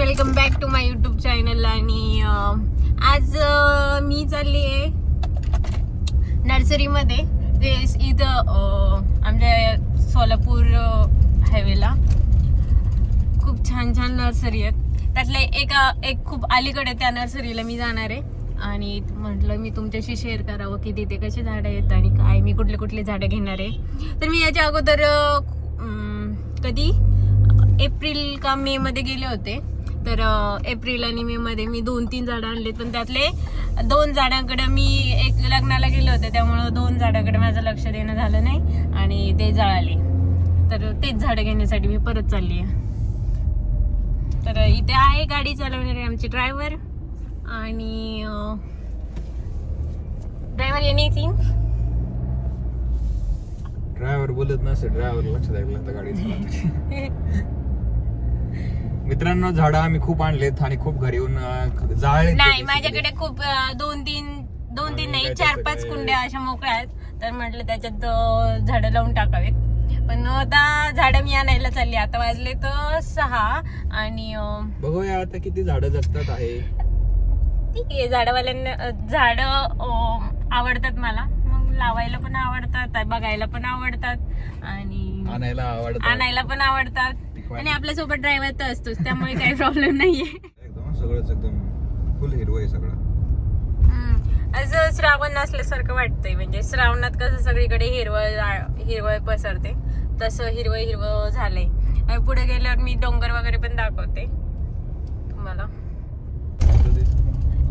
Welcome back to my YouTube channel आणि आज मी चालली आहे नर्सरीमध्ये. जे इथं आमच्या सोलापूर हायवेला खूप छान छान नर्सरी आहेत. त्यातले एका एक खूप अलीकडे त्या नर्सरीला मी जाणार आहे. आणि म्हटलं मी तुमच्याशी शेअर करावं की तिथे कशी झाडं आहेत आणि काय. मी कुठले कुठले झाडं घेणार आहे. तर मी याच्या अगोदर कधी? एप्रिल का मे मध्ये गेले होते. तर एप्रिल आणि मे मध्ये मी दोन तीन झाडं आणले पण त्यातले दोन झाडांकडे मी एक लग्नाला गेले होते त्यामुळं दोन झाडाकडे माझं लक्ष देणं झालं नाही आणि ते जळाले. तर तेच झाडं घेण्यासाठी मी परत चालली आहे. तर इथे आहे गाडी चालवणारे आमचे ड्रायव्हर आणि ड्रायव्हर एनिथिंग ड्रायव्हर बोलत नसे ड्रायव्हर ऐकलं लागतं गाडी. मित्रांनो झाडं आम्ही खूप आणलेत आणि खूप घरी येऊन अं, जाळले नाही माझ्याकडे खूप अं, दोन तीन दोन तीन नाही चार पाच? कुंड्या अशा मोकळ्या आहेत. तर म्हटलं त्याच्यात अं, झाडं लावून टाकावेत. पण आता झाडं मी आणायला चालली आता वाजले तर सहा आणि अं, बघूया आता किती झाडं जगतात आहे. ठीक आहे झाडवाल्यांना झाडं आवडतात मला. मग लावायला पण आवडतात बघायला पण आवडतात आणि आणायला आवडतात. आणायला पण आवडतात. आणि आपल्यासोबत ड्रायव्हर तर असतोच त्यामुळे काही प्रॉब्लेम नाहीये. एकदम सगळंच एकदम फुल हिरवं आहे सगळं. असं श्रावण नसल्यासारखं वाटतंय म्हणजे श्रावणात कसं सगळीकडे हिरवळ हिरवळ पसरते तसं हिरवं हिरवं झालंय. आणि पुढे गेल्यावर मी डोंगर वगैरे पण दाखवते तुम्हाला.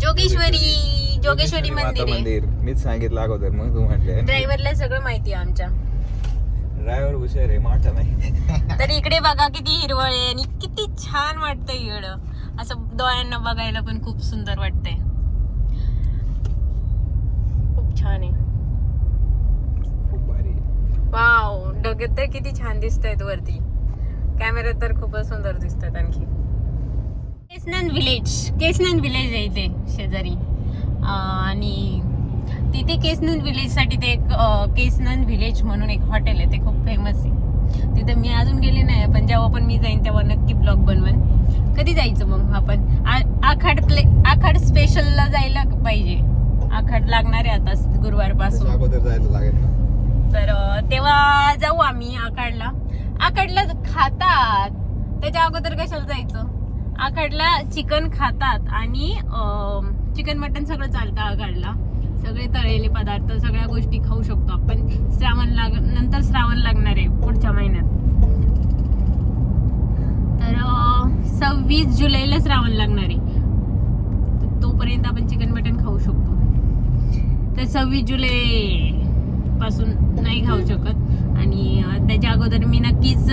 जोगेश्वरी जोगेश्वरी माता मंदिर आहे. मंदिर. मीच सांगितलं अगोदर मग तू म्हटले ड्रायव्हरला सगळं माहिती आहे आमच्या. ड्रायव्हर हुशार आहे माठा नाही. तर इकडे बघा किती हिरवळ आहे आणि किती छान वाटतंय इकडं. असं डोळ्यांना बघायला पण खूप सुंदर वाटतंय. खूप छान आहे. खूप भारी आहे. वाव डगत तर किती छान दिसत आहेत वरती. कॅमेऱ्यात तर खूपच सुंदर दिसतात आणखी. केसनंद विलेज केसनंद विलेज आहे इथे शेजारी. अं, आणि तिथे केसनंद विलेजसाठी ते एक अं, केसनंद विलेज म्हणून एक हॉटेल आहे ते खूप फेमस आहे. तिथे मी अजून गेले नाही पण जेव्हा पण मी जाईन तेव्हा नक्की ब्लॉग बनवन. कधी जायचं मग आपण? आ- आखाड प्ले आखाड स्पेशलला जायला पाहिजे. आखाड लागणार आहे आता गुरुवार त्याच्या पासून अगोदर जायला लागेल ना. तर तेव्हा जाऊ आम्ही आकाडला आकाडला खातात. त्याच्या अगोदर कशाला जायचं? आकाडला चिकन खातात आणि चिकन मटन सगळं चालतं आकाडला सगळे तळलेले पदार्थ सगळ्या गोष्टी खाऊ शकतो आपण. श्रावण लाग नंतर श्रावण लागणार आहे पुढच्या महिन्यात. तर सव्वीस जुलैला श्रावण लागणार. आहे तोपर्यंत आपण चिकन मटन खाऊ शकतो. तर सव्वीस जुलै पासून नाही खाऊ शकत. आणि त्याच्या अगोदर मी नक्कीच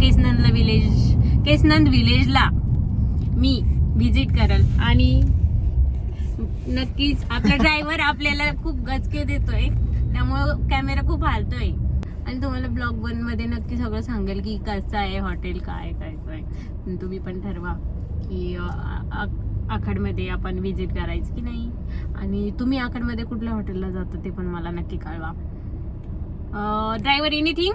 केसनंदला विलेज केसनंद विलेजला मी व्हिजिट करेल. आणि नक्कीच. आपला ड्रायव्हर आपल्याला खूप गचके देतोय. त्यामुळं कॅमेरा खूप हालतोय. आणि तुम्हाला ब्लॉग वनमध्ये नक्की सगळं सांगेल की कसं आहे हॉटेल काय काय काय. तुम्ही पण ठरवा की आ- आखाडमध्ये आपण व्हिजिट करायचं की नाही. आणि तुम्ही आखाडमध्ये कुठल्या हॉटेलला जाता ते पण मला नक्की कळवा. ड्रायव्हर एनिथिंग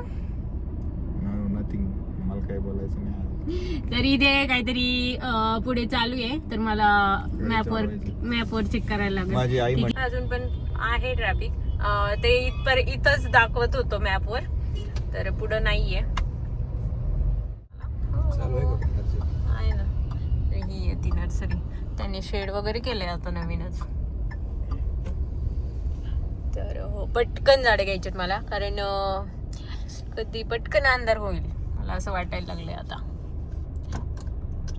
नथिंग मला काही बोलायचं नाही तर इथे काहीतरी अं, पुढे चालू आहे. तर मला मॅपवर. मॅपवर चेक करायला माझी आई लागेल अजून पण आहे ट्रॅफिक ते इथपर इथंच दाखवत होतो मॅपवर तर पुढं नाहीये. चालू आहे का कॅमेराचं? आहे ना. तर ही आहे ती नर्सरी त्यांनी शेड वगैरे केले आता नवीनच. तर हो पटकन झाडे घ्यायचेत मला कारण अं, कधी पटकन अंधार होईल. मला असं वाटायला लागले आता.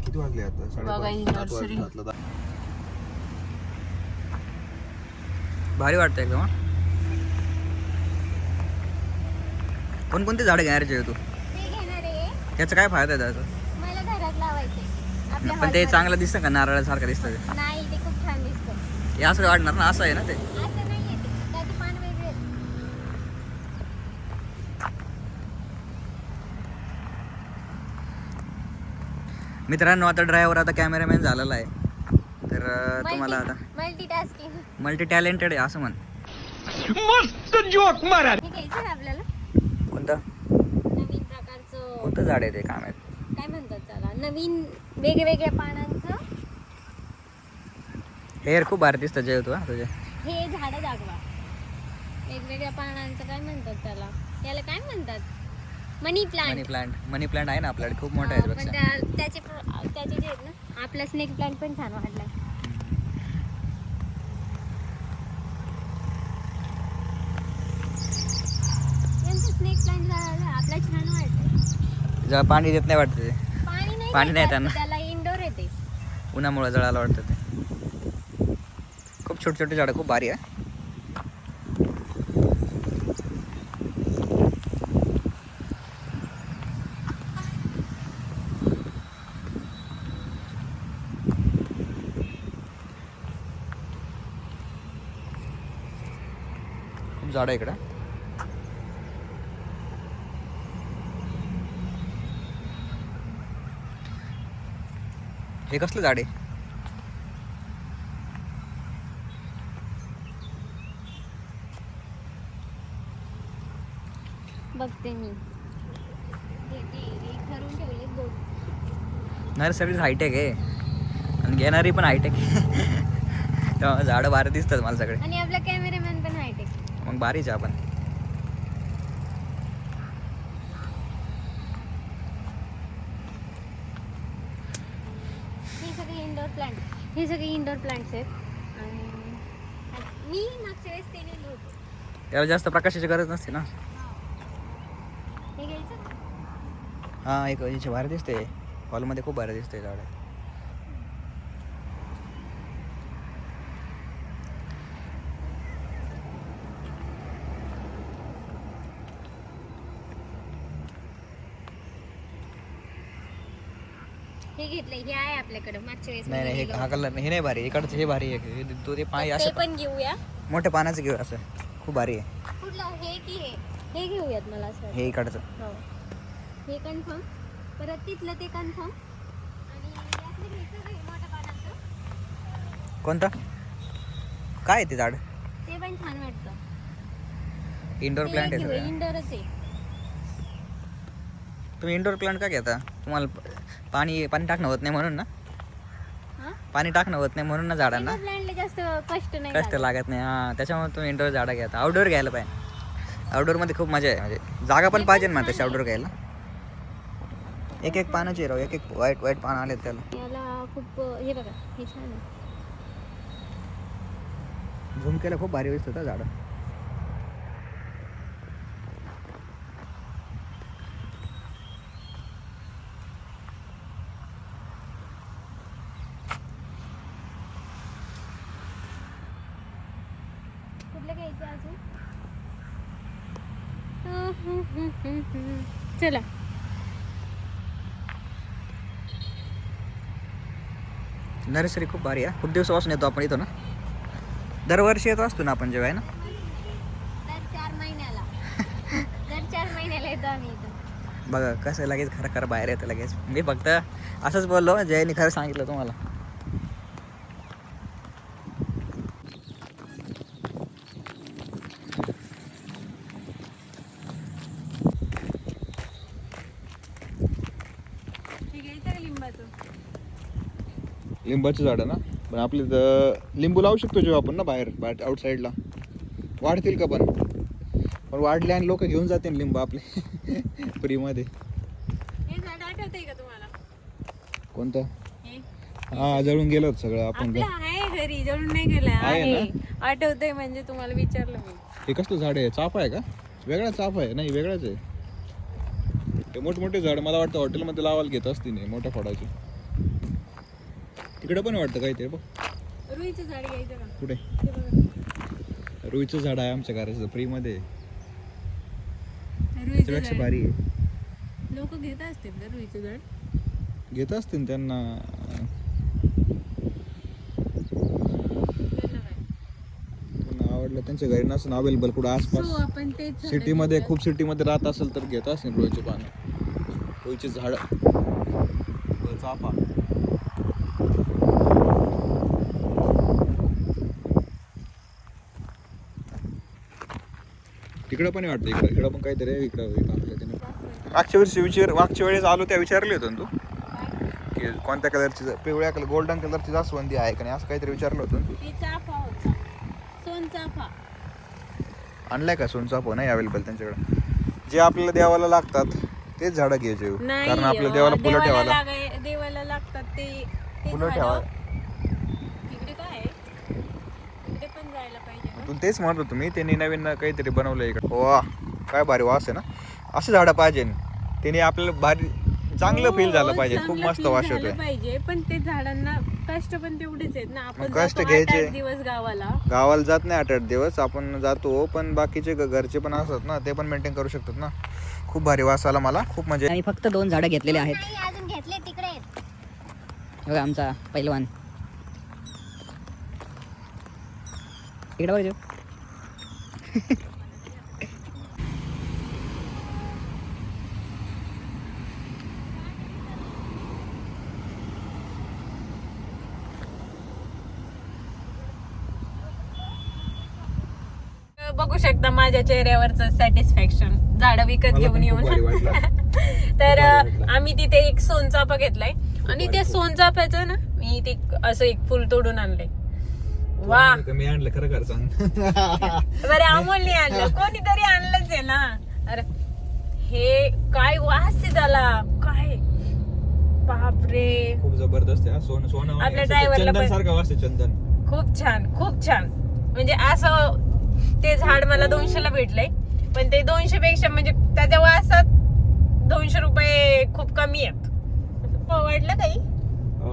किती वाजले आता? ही साडेपाच, भारी वाटतं एकदम हं? कोणकोणते झाडं घ्यायचे आहे तू? ते घेणार आहे. त्याचा काय फायदा आहे त्याचा? मला घरात लावायचे आपल्या पण ते. चांगलं दिसतं का? नारळासारखं दिसतं ते. नाही ते खूप छान दिसतं. हे असं वाटणार ना असं आहे ना ते असं नाही आहे ते त्याचे पान वेगळे आहेत. मित्रांनो आता ड्रायव्हर आता कॅमेरामॅन झालेला आहे. तर तुम्हाला आता मल्टीटास्किंग मल्टी टॅलेंटेड आहे असं म्हण. हे घ्यायचं ना आपल्याला? कोणतं? नवीन प्रकारचं. कोणतं झाड आहे ते काय म्हणतात त्याला? नवीन वेगवेगळ्या पानांचं. हेअर खूप भारी दिसतं जय तू हा तुझे. हे झाडं दाखवा. वेगवेगळ्या पानांचं काय म्हणतात त्याला? त्याला काय म्हणतात? Money money plant plant money plant आहे ना आपल्याकडे. खूप मोठा आहे पण त्या- त्याचे प्र- त्याचे जे आहेत ना आपला स्नेक प्लांट पण छान वाढलाय. यांचं स्नेक प्लांट आपला छान जेव्हा पाणी देत नाही वाटतं ते. पाणी नाही पाणी नाही त्यांना. जास्त, त्याला इंडोर येते उन्हामुळे जळायला वाटतं ते. खूप छोटे छोटे झाडं खूप भारी आहे. खूप झाडं आहे इकडं. हे कसलं झाड आहे? बघते मी. हे- हे बोट नर्सरीज हायटेक आहे. आणि घेणारी पण हायटेक तेव्हा झाडं भारी दिसतात मला सगळे. आणि आपला कॅमेरामॅन पण हायटेक मग भारीच आपण. हे सगळे इंडोर प्लांट हे सगळे इंडोर प्लांट्स आहेत. आणि मी मागच्या वेळेस ते नेलं होतं. त्याला जास्त प्रकाशाची गरज नसते ना. हे घ्यायचं? हां एक याची भारी दिसते. हॉलमध्ये खूप भारी दिसते झाड. हे घेतलंय हे आहे आपल्याकडे. मागच्या वेळेस नाही नाही हे हा कलर हे नाही भारी. इकडचं हे भारी आहे. हे तो ते पाय. ते असं पण घेऊया. मोठ्या पानाचं घेऊ असं. खूप भारी आहे. कुठलं? हे की हे. हे घेऊयात मला असं. वाटतं. हे इकडचं. हो. हे कन्फर्म परत तिथलं ते कन्फर्म आणि यातलं घ्यायचं का हे मोठ्या पानाचं. कोणतं? काय आहे ते झाड? ते पण छान वाटतं. इंडोर प्लांट आहे सगळं. इंडोरच आहे. तुम्ही इंडोर प्लांट का घेता? तुम्हाला पाणी पाणी टाकणं होत नाही म्हणून ना. हा? पाणी टाकणं होत नाही म्हणून ना झाडांना. जास्त कष्ट नाही कष्ट लागत. नाही हां. त्याच्यामुळे तुम्ही इंडोर झाडं घ्या. आउटडोर घ्यायला पाहिजे. आउटडोरमध्ये खूप मजा आहे. म्हणजे जागा पण पाहिजे ना तशी आउटडोर घ्यायला. एक एक पानाचे राव एक एक वाईट वाईट पानं आलेत त्याला. याला खूप हे बघा हे छान आहे. झूम केलं खूप भारी दिसतं झाडं. अजून चला. नर्सरी खूप भारी आहे. खूप दिवसापासून येतो आपण इथं ना. दरवर्षी येतो असतो ना आपण जेव्हा आहे ना? दर चार महिन्याला. दर चार महिन्याला येतो आम्ही इथं. बघा कसं लगेच खरं खरं बाहेर येतं लगेच. मी फक्त असंच बोललो जयने खरं सांगितलं तुम्हाला हे घ्यायचं का लिंबाचं लिंबाची झाडं ना? पण आपले तर लिंबू लावू शकतो जेव्हा आपण ना बाहेर बाहेर आउटसाईडला वाढतील का पण? पण वाढले आणि लोक घेऊन जातील लिंब आपले. फ्रीमध्ये. हे कोणतं? हे? जळून गेलो सगळं आपण घरी जळून नाही गेलं आठवतंय म्हणजे तुम्हाला विचारलं मी. हे कसलं झाड आहे? चाफा आहे का? वेगळा चाफा आहे. नाही वेगळाच आहे. ते मोठमोठे झाड मला वाटतं हॉटेलमध्ये लावायला घेत असतील मोठ्या फळाचे तिकडे पण वाटतं काहीतरी बघ. रुईचं झाड घ्यायचं का? कुठे? ते बघा. रुईचं झाड आहे आमच्या घराचं फ्रीमध्ये. रुईचं झाड. भारी आहे. लोक घेत असतील रुईचं झाड? घेत असतील त्यांना. त्यांना काय? त्यांना आवडलं त्यांच्या घरी नसून अवेलेबल कुठं आसपास. आपण तेच झाडं सिटीमध्ये घेऊया. खूप सिटीमध्ये राहत असेल तर घेत असेल रोईचे पानं. रोईचे झाड. चाफा. तिकडं पण वाटतं. इकडं इकडं पण काहीतरी आहे इकडं इकडं आपल्या त्याने. मागच्या वर्षी विचार मागच्या वेळेस आलो त्या विचारले होतं ना तू? की कोणत्या कलरची पिवळ्या कलर गोल्डन कलरची जास्वंदी आहे का नाही? असं काहीतरी विचारलं होतं. ना. ती चाफा होता. सोन चाफा. आणलाय का सोनचाफा नाही अवेलेबल त्यांच्याकडे. जे आपल्याला देवाला लागतात तेच झाडं घ्यायचे. नाही कारण आपल्या देवाला फुलं ठेवायला लागाय- देवाला लागतात ते ते फुलं झाडं. ठेवायला तिकडे काय आहे? तिकडे पण जायला पाहिजे ना. तू तेच म्हणत होतो मी त्यांनी नवीन काहीतरी बनवलं इकडे. वा काय भारी वास आहे ना. असं झाडं पाहिजे. त्यांनी आपल्याला भारी चांगलं फील झालं हो, पाहिजे. खूप मस्त वास झालं येतोय. पाहिजे पण ते झाडांना कष्ट पण तेवढेच आहेत ना. आपण कष्ट घ्यायचे. दिवस गावाला. गावाला जात नाही आठ आठ दिवस. आपण जातो पण बाकीचे घरचे पण असतात ना ते पण मेंटेन करू शकतात ना. खूप भारी वास आला मला. खूप म्हणजे आणि फक्त दोन झाडं घेतलेले आहेत. नाही अजून घेतले तिकडे आहेत. बघा आमचा पैलवान. इकडे बघ. बघू शकता माझ्या चेहऱ्यावरच सॅटिस्फॅक्शन झाडं विकत घेऊन येऊन. तर आम्ही तिथे एक सोनचाफा घेतलाय. आणि त्या सोनचाफ्याचं ना मी ते असं एक फुल तोडून आणलंय. वा. मी आणलं खरं खरं सांग. बरे अमोलने आणलं. कोणीतरी आणलंच आहे ना. अरे हे काय वास त्याला. काय? बापरे. खूप जबरदस्त आहे हा. सोनं सोनं आपल्या driver ला पण- सारखं वाटतं चंदन. खूप छान खूप छान. म्हणजे असं ते झाड मला दोनशेला भेटलंय. पण ते दोनशे पेक्षा म्हणजे त्याच्या वासात दोनशे रुपये खूप कमी आहेत. वाटलं काही?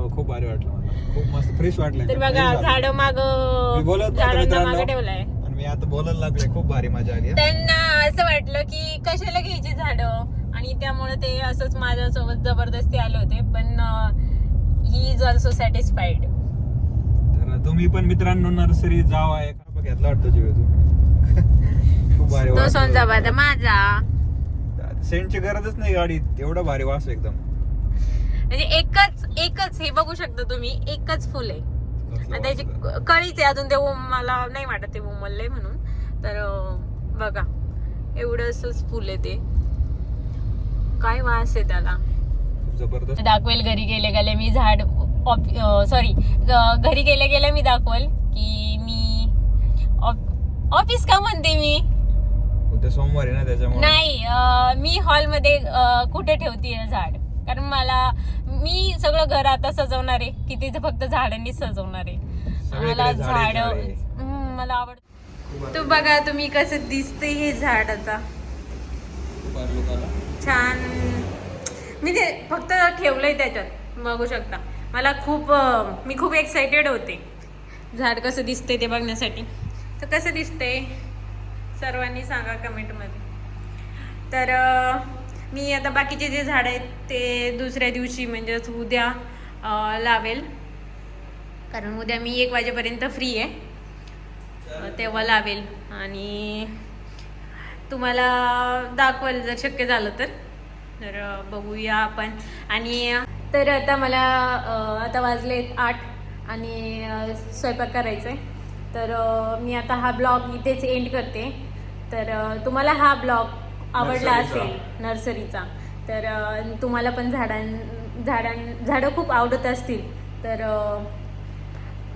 हो, खूप भारी वाटलं. मला खूप मस्त फ्रेश वाटलं तर बघा झाड माग मी बोलत होतो झाडांना मित्रांनो. मागे ठेवलंय. आणि मी आता बोलायला लागले. खूप भारी मजा आली हा. त्यांना असं वाटलं की कशाला घ्यायची झाडं? आणि त्यामुळे ते असंच माझ्यासोबत जबरदस्ती आले होते. पण ही इज ऑल्सो सॅटिस्फाईड तर तुम्ही पण मित्रांनो नर्सरी जावा. एक खापा घेतला वाटतं जीव तू. खूप भारी तो वास सोनजाबाद माझा. सेंटची गरजच नाही गाडीत. एवढा भारी वास आहे एकदम. म्हणजे एकच एकच हे बघू शकता तुम्ही एकच फुल. आहे आणि त्याची कळीच आहे अजून ते मला नाही वाटत ते उमललंय म्हणून. तर बघा. एवढंच फुल आहे ते. काय वास आहे त्याला. जबरदस्त. दाखवेल घरी गेले गेले मी झाड सॉरी घरी गेले गेले मी दाखवेल की मी ऑफ- ऑफिस का म्हणते मी? उद्या सोमवार आहे ना त्याच्यामुळे. नाही मी हॉलमध्ये कुठे ठेवते झाड? कारण मला मी सगळं घर आता सजवणार आहे. की तिथे फक्त झाडांनी सजवणार आहे. मला झाडे, मला आवड तू बघा तुम्ही कसं दिसते हे झाड आता. छान. मी ते फक्त ठेवलंय त्याच्यात बघू शकता. मला खूप मी खूप एक्साइटेड होते. झाड कसं दिसतंय ते बघण्यासाठी. तर कसं दिसतंय? सर्वांनी सांगा कमेंटमध्ये तर मी आता बाकीचे जे झाड आहेत ते दुसऱ्या दिवशी म्हणजेच उद्या लावेल. कारण उद्या मी एक वाजेपर्यंत फ्री आहे. तेव्हा लावेल. आणि तुम्हाला दाखवाल जर शक्य झालं तर. तर बघूया आपण. आणि तर आता मला आता वाजले आठ आणि स्वयंपाक करायचा आहे तर मी आता हा ब्लॉग इथेच एंड करते. तर तुम्हाला हा ब्लॉग आवडला. असेल नर्सरीचा. तर तुम्हाला पण झाडां झाडां झाडं खूप आवडत असतील. तर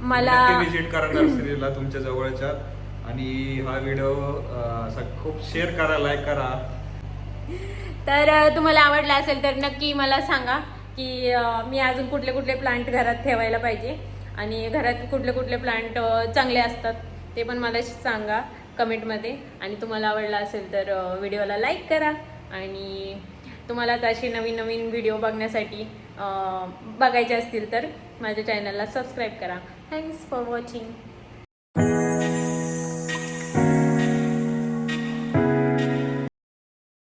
मला विजिट करा नर्सरीला तुमच्या जवळच्या. आणि हा व्हिडिओ खूप शेअर करा लाईक करा. तर तुम्हाला आवडला असेल तर नक्की मला सांगा की मी अजून कुठले कुठले प्लांट घरात ठेवायला पाहिजे. आणि घरात कुठले कुठले प्लांट चांगले असतात ते पण मला सांगा. कमेंटमध्ये. आणि तुम्हाला आवडला असेल तर व्हिडिओला लाईक करा. आणि तुम्हालाच असे नवीन नवीन व्हिडिओ बघण्यासाठी बघायचे असतील तर माझ्या चॅनलला सबस्क्राईब करा. Thanks for watching.